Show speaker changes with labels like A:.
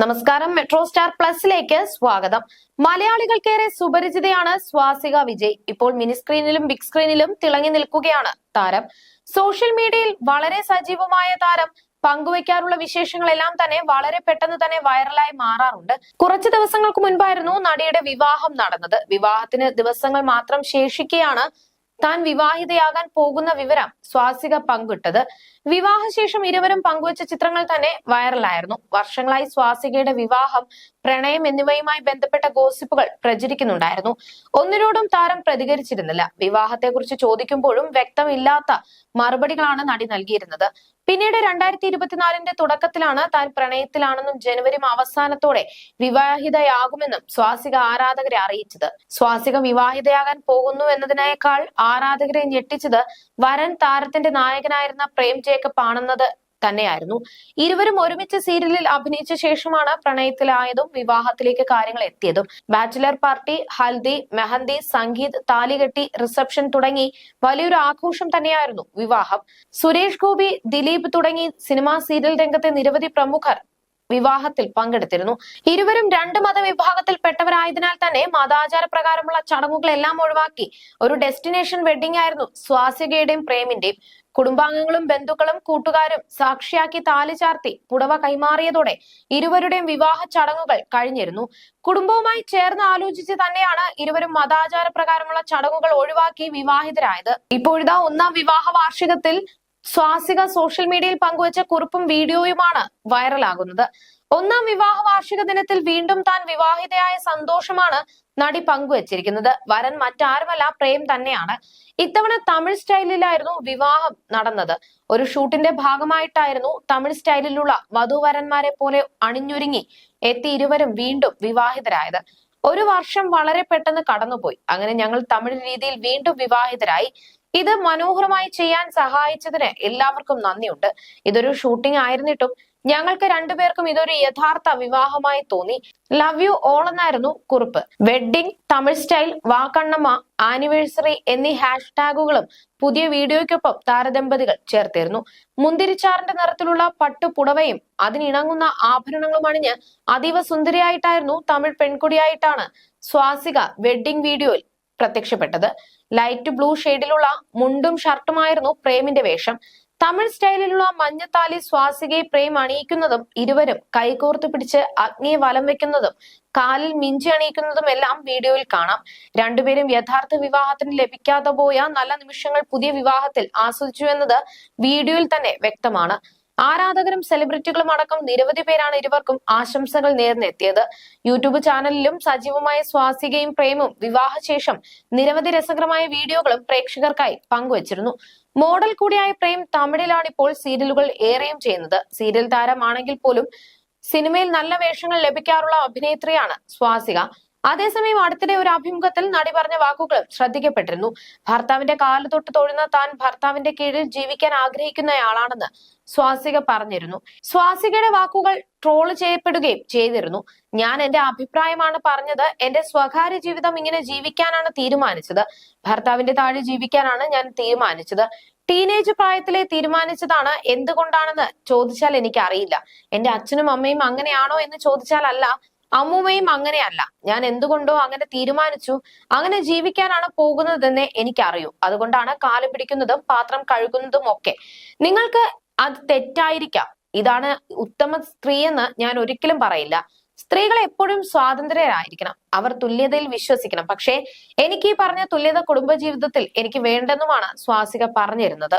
A: നമസ്കാരം. Metro star പ്ലസിലേക്ക് സ്വാഗതം. മലയാളികൾക്കേറെ സുപരിചിതയാണ് സ്വാസിക വിജയ്. ഇപ്പോൾ മിനി സ്ക്രീനിലും ബിഗ് സ്ക്രീനിലും തിളങ്ങി നിൽക്കുകയാണ് താരം. സോഷ്യൽ മീഡിയയിൽ വളരെ സജീവമായ താരം. പങ്കുവയ്ക്കാറുള്ള വിശേഷങ്ങളെല്ലാം തന്നെ വളരെ പെട്ടെന്ന് തന്നെ വൈറലായി മാറാറുണ്ട്. കുറച്ച് ദിവസങ്ങൾക്ക് മുൻപായിരുന്നു നടിയുടെ വിവാഹം നടന്നത്. വിവാഹത്തിന് ദിവസങ്ങൾ മാത്രം ശേഷിക്കെയാണ് താൻ വിവാഹിതയാകാൻ പോകുന്ന വിവരം സ്വാസിക പങ്കിട്ടത്. വിവാഹശേഷം ഇരുവരും പങ്കുവച്ച ചിത്രങ്ങൾ തന്നെ വൈറലായിരുന്നു വർഷങ്ങളായി സ്വാസികയുടെ വിവാഹം പ്രണയം എന്നിവയുമായി ബന്ധപ്പെട്ട ഗോസിപ്പുകൾ പ്രചരിക്കുന്നുണ്ടായിരുന്നു. ഒന്നിനോടും താരം പ്രതികരിച്ചിരുന്നില്ല. വിവാഹത്തെക്കുറിച്ച് ചോദിക്കുമ്പോഴും വ്യക്തമില്ലാത്ത മറുപടികളാണ് നടി നൽകിയിരുന്നത്. പിന്നീട് രണ്ടായിരത്തി ഇരുപത്തിനാലിന്റെ തുടക്കത്തിലാണ് താൻ പ്രണയത്തിലാണെന്നും ജനുവരി അവസാനത്തോടെ വിവാഹിതയാകുമെന്നും സ്വാസിക ആരാധകരെ അറിയിച്ചത്. സ്വാസിക വിവാഹിതയാകാൻ പോകുന്നു എന്നതിനേക്കാൾ ആരാധകരെ ഞെട്ടിച്ചത് വരൻ താരത്തിന്റെ നായകനായിരുന്ന പ്രേം ജേക്കബ് ആണെന്നത് തന്നെയായിരുന്നു. ഇരുവരും ഒരുമിച്ച് സീരിയലിൽ അഭിനയിച്ച ശേഷമാണ് പ്രണയത്തിലായതും വിവാഹത്തിലേക്ക് കാര്യങ്ങൾ എത്തിയതും. ബാച്ചിലർ പാർട്ടി ഹൽദി മെഹന്തി സംഗീത് താലികെട്ടി റിസപ്ഷൻ തുടങ്ങി വലിയൊരു ആഘോഷം തന്നെയായിരുന്നു വിവാഹം. സുരേഷ് ഗോപി ദിലീപ് തുടങ്ങി സിനിമാ സീരിയൽ രംഗത്തെ നിരവധി പ്രമുഖർ വിവാഹത്തിൽ പങ്കെടുത്തിരുന്നു. ഇരുവരും രണ്ട് മതവിഭാഗത്തിൽപ്പെട്ടവരായതിനാൽ തന്നെ മതാചാര പ്രകാരമുള്ള ചടങ്ങുകളെല്ലാം ഒഴിവാക്കി. ഒരു ഡെസ്റ്റിനേഷൻ വെഡിംഗ് ആയിരുന്നു സ്വാസികയുടെയും പ്രേമിന്റെയും. കുടുംബാംഗങ്ങളും ബന്ധുക്കളും കൂട്ടുകാരും സാക്ഷിയാക്കി താലി ചാർത്തി പുടവ കൈമാറിയതോടെ ഇരുവരുടെയും വിവാഹ ചടങ്ങുകൾ കഴിഞ്ഞിരുന്നു. കുടുംബവുമായി ചേർന്ന് ആലോചിച്ച് തന്നെയാണ് ഇരുവരും മതാചാര പ്രകാരമുള്ള ചടങ്ങുകൾ ഒഴിവാക്കി വിവാഹിതരായത്. ഇപ്പോഴിതാ ഒന്നാം വിവാഹ വാർഷികത്തിൽ സ്വാസിക സോഷ്യൽ മീഡിയയിൽ പങ്കുവച്ച കുറിപ്പും വീഡിയോയുമാണ് വൈറലാകുന്നത്. ഒന്നാം വിവാഹ വാർഷിക ദിനത്തിൽ വീണ്ടും താൻ വിവാഹിതയായ സന്തോഷമാണ് നടി പങ്കുവച്ചിരിക്കുന്നത്. വരൻ മറ്റാരുമല്ല പ്രേം തന്നെയാണ്. ഇത്തവണ തമിഴ് സ്റ്റൈലിലായിരുന്നു വിവാഹം നടന്നത്. ഒരു ഷൂട്ടിന്റെ ഭാഗമായിട്ടായിരുന്നു തമിഴ് സ്റ്റൈലിലുള്ള വധുവരന്മാരെ പോലെ അണിഞ്ഞൊരുങ്ങി എത്തി ഇരുവരും വീണ്ടും വിവാഹിതരായത്. ഒരു വർഷം വളരെ പെട്ടെന്ന് കടന്നുപോയി. അങ്ങനെ ഞങ്ങൾ തമിഴ് രീതിയിൽ വീണ്ടും വിവാഹിതരായി. ഇത് മനോഹരമായി ചെയ്യാൻ സഹായിച്ചതിന് എല്ലാവർക്കും നന്ദിയുണ്ട്. ഇതൊരു ഷൂട്ടിംഗ് ആയിരുന്നിട്ടും ഞങ്ങൾക്ക് രണ്ടുപേർക്കും ഇതൊരു യഥാർത്ഥ വിവാഹമായി തോന്നി. ലവ് യു ഓൾ എന്നായിരുന്നു കുറിപ്പ്. വെഡ്ഡിംഗ് തമിഴ് സ്റ്റൈൽ വാക്കണ്ണമ്മ ആനിവേഴ്സറി എന്നീ ഹാഷ്ടാഗുകളും പുതിയ വീഡിയോയ്ക്കൊപ്പം താരദമ്പതികൾ ചേർത്തിരുന്നു. മുന്തിരിച്ചാറിന്റെ നിറത്തിലുള്ള പട്ടുപുടവയും അതിനിണങ്ങുന്ന ആഭരണങ്ങളും അണിഞ്ഞ് അതീവ സുന്ദരിയായിട്ടായിരുന്നു തമിഴ് പെൺകുടിയായിട്ടാണ് സ്വാസിക വെഡ്ഡിംഗ് വീഡിയോയിൽ പ്രത്യക്ഷപ്പെട്ടത്. ലൈറ്റ് ബ്ലൂ ഷെയ്ഡിലുള്ള മുണ്ടും ഷർട്ടുമായിരുന്നു പ്രേമിന്റെ വേഷം. തമിഴ് സ്റ്റൈലിലുള്ള മഞ്ഞത്താലി സ്വാസികയെ പ്രേം അണിയിക്കുന്നതും ഇരുവരും കൈകോർത്തു പിടിച്ച് അഗ്നിയെ വലം വെക്കുന്നതും കാലിൽ മിഞ്ചി അണിയിക്കുന്നതും എല്ലാം വീഡിയോയിൽ കാണാം. രണ്ടുപേരും യഥാർത്ഥ വിവാഹത്തിന് ലഭിക്കാതെ പോയ നല്ല നിമിഷങ്ങൾ പുതിയ വിവാഹത്തിൽ ആസ്വദിച്ചു എന്നത് വീഡിയോയിൽ തന്നെ വ്യക്തമാണ്. ആരാധകരും സെലിബ്രിറ്റികളും അടക്കം നിരവധി പേരാണ് ഇരുവർക്കും ആശംസകൾ നേർന്നെത്തിയത്. യൂട്യൂബ് ചാനലിലും സജീവമായ സ്വാസികയും പ്രേമും വിവാഹശേഷം നിരവധി രസകരമായ വീഡിയോകളും പ്രേക്ഷകർക്കായി പങ്കുവച്ചിരുന്നു. മോഡൽ കൂടിയായ പ്രേം തമിഴിലാണ് ഇപ്പോൾ സീരിയലുകൾ ഏറെയും ചെയ്യുന്നത്. സീരിയൽ താരമാണെങ്കിൽ പോലും സിനിമയിൽ നല്ല വേഷങ്ങൾ ലഭിക്കാറുള്ള അഭിനേത്രിയാണ് സ്വാസിക. അതേസമയം അടുത്തിടെ ഒരു അഭിമുഖത്തിൽ നടി പറഞ്ഞ വാക്കുകൾ ശ്രദ്ധിക്കപ്പെട്ടിരുന്നു. ഭർത്താവിന്റെ കാൽ തൊട്ട് തൊഴുന്ന താൻ ഭർത്താവിന്റെ കീഴിൽ ജീവിക്കാൻ ആഗ്രഹിക്കുന്നയാളാണെന്ന് സ്വാസിക പറഞ്ഞിരുന്നു. സ്വാസികയുടെ വാക്കുകൾ ട്രോൾ ചെയ്യപ്പെടുകയും ചെയ്തിരുന്നു. ഞാൻ എന്റെ അഭിപ്രായമാണ് പറഞ്ഞത്. എന്റെ സ്വകാര്യ ജീവിതം ഇങ്ങനെ ജീവിക്കാനാണ് തീരുമാനിച്ചത്. ഭർത്താവിന്റെ താഴെ ജീവിക്കാനാണ് ഞാൻ തീരുമാനിച്ചത്. ടീനേജ് പ്രായത്തിലെ തീരുമാനിച്ചതാണ് എന്തുകൊണ്ടാണെന്ന് ചോദിച്ചാൽ എനിക്കറിയില്ല. എന്റെ അച്ഛനും അമ്മയും അങ്ങനെയാണോ എന്ന് ചോദിച്ചാൽ അല്ല അമ്മൂമ്മയും അങ്ങനെയല്ല. ഞാൻ എന്തുകൊണ്ടോ അങ്ങനെ തീരുമാനിച്ചു. അങ്ങനെ ജീവിക്കാനാണ് പോകുന്നതെന്ന് എനിക്കറിയൂ. അതുകൊണ്ടാണ് കാൽ പിടിക്കുന്നതും പാത്രം കഴുകുന്നതും ഒക്കെ. നിങ്ങൾക്ക് അത് തെറ്റായിരിക്കാം. ഇതാണ് ഉത്തമ സ്ത്രീയെന്ന് ഞാൻ ഒരിക്കലും പറയില്ല. സ്ത്രീകൾ എപ്പോഴും സ്വാതന്ത്ര്യരായിരിക്കണം. അവർ തുല്യതയിൽ വിശ്വസിക്കണം. പക്ഷേ എനിക്ക് ഈ പറഞ്ഞ തുല്യത കുടുംബജീവിതത്തിൽ എനിക്ക് വേണ്ടെന്നുമാണ് സ്വാസിക പറഞ്ഞിരുന്നത്.